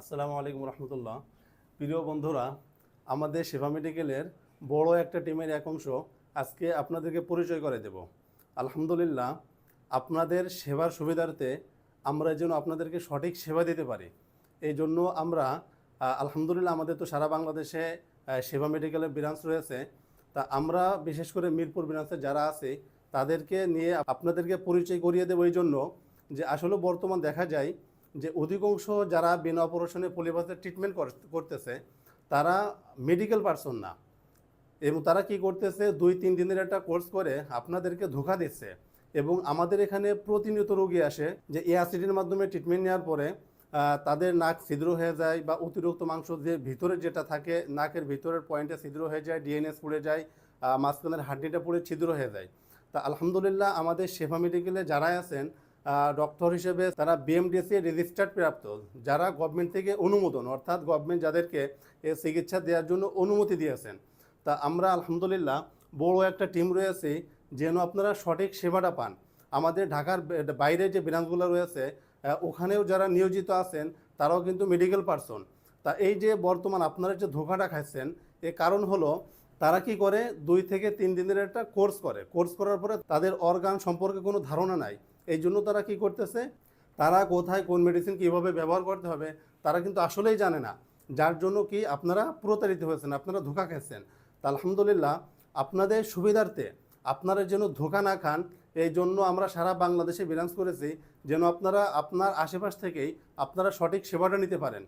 আসসালামু আলাইকুম রহমতুল্লাহ। প্রিয় বন্ধুরা, আমাদের সেবা মেডিকেলের বড় একটা টিমের এক অংশ আজকে আপনাদেরকে পরিচয় করে দেব। আলহামদুলিল্লাহ, আপনাদের সেবার সুবিধার্থে আমরা যেন আপনাদেরকে সঠিক সেবা দিতে পারি। এই জন্য আমরা আলহামদুলিল্লাহ আমাদের তো সারা বাংলাদেশে সেবা মেডিকেলের ব্রাঞ্চ রয়েছে। তা আমরা বিশেষ করে মিরপুর ব্রাঞ্চে যারা আছে, তাদেরকে নিয়ে আপনাদেরকে পরিচয় করিয়ে দেবো এই জন্য যে আসলে বর্তমান দেখা যায় যে অধিকাংশ যারা বিনা অপারেশনে পলিবাসের ট্রিটমেন্ট করতেছে, তারা মেডিকেল পার্সন না। এবং তারা কি করতেছে, দুই, তিন দিনের একটা কোর্স করে আপনাদেরকে ধোকা দিচ্ছে। এবং আমাদের এখানে প্রতিনিয়ত রোগী আসে যে এআসিডির মাধ্যমে ট্রিটমেন্ট নেওয়ার পরে তাদের নাক ছিদ্র হয়ে যায় বা অতিরিক্ত মাংস যে ভিতরে যেটা থাকে, নাকের ভিতরের পয়েন্টে ছিদ্র হয়ে যায় ডিএনএস পুড়ে যায় মাঝখানের হাড্ডিটা পুড়ে ছিদ্র হয়ে যায়। তা আলহামদুলিল্লাহ আমাদের শেফা মেডিকেলে যারা আছেন ডক্টর হিসেবে তারা বিএমডিসি রেজিস্টার্ড প্রাপ্ত, যারা গভর্নমেন্ট থেকে অনুমোদন, অর্থাৎ গভর্নমেন্ট যাদেরকে এ চিকিৎসা দেওয়ার জন্য অনুমতি দিয়েছেন। তা আমরা আলহামদুলিল্লাহ বড় একটা টিম রয়েছে, যেন আপনারা সঠিক সেবাটা পান। আমাদের ঢাকার বাইরে যে ব্রাঞ্চগুলো রয়েছে ওখানেও যারা নিয়োজিত আছেন, তারাও কিন্তু মেডিকেল পার্সন তা এই যে বর্তমান আপনারা যে ধোকাটা খাচ্ছেন, এর কারণ হলো তারা কি করে? দুই থেকে তিন দিনের একটা কোর্স করে। কোর্স করার পরে তাদের অর্গান সম্পর্কে কোনো ধারণা নাই। এই জন্য তারা কি করতেছে? তারা কোথায় কোন মেডিসিন কীভাবে ব্যবহার করতে হবে, তারা কিন্তু আসলেই জানে না। যার জন্য কি আপনারা প্রতারিত হয়েছেন, আপনারা ধোকা খেয়েছেন তা আলহামদুলিল্লাহ, আপনাদের সুবিধার্থে আপনারা যেন ধোকা না খান, এই জন্য আমরা সারা বাংলাদেশে বিরাজ করেছি, যেন আপনারা আপনার আশেপাশ থেকেই আপনারা সঠিক সেবাটা নিতে পারেন।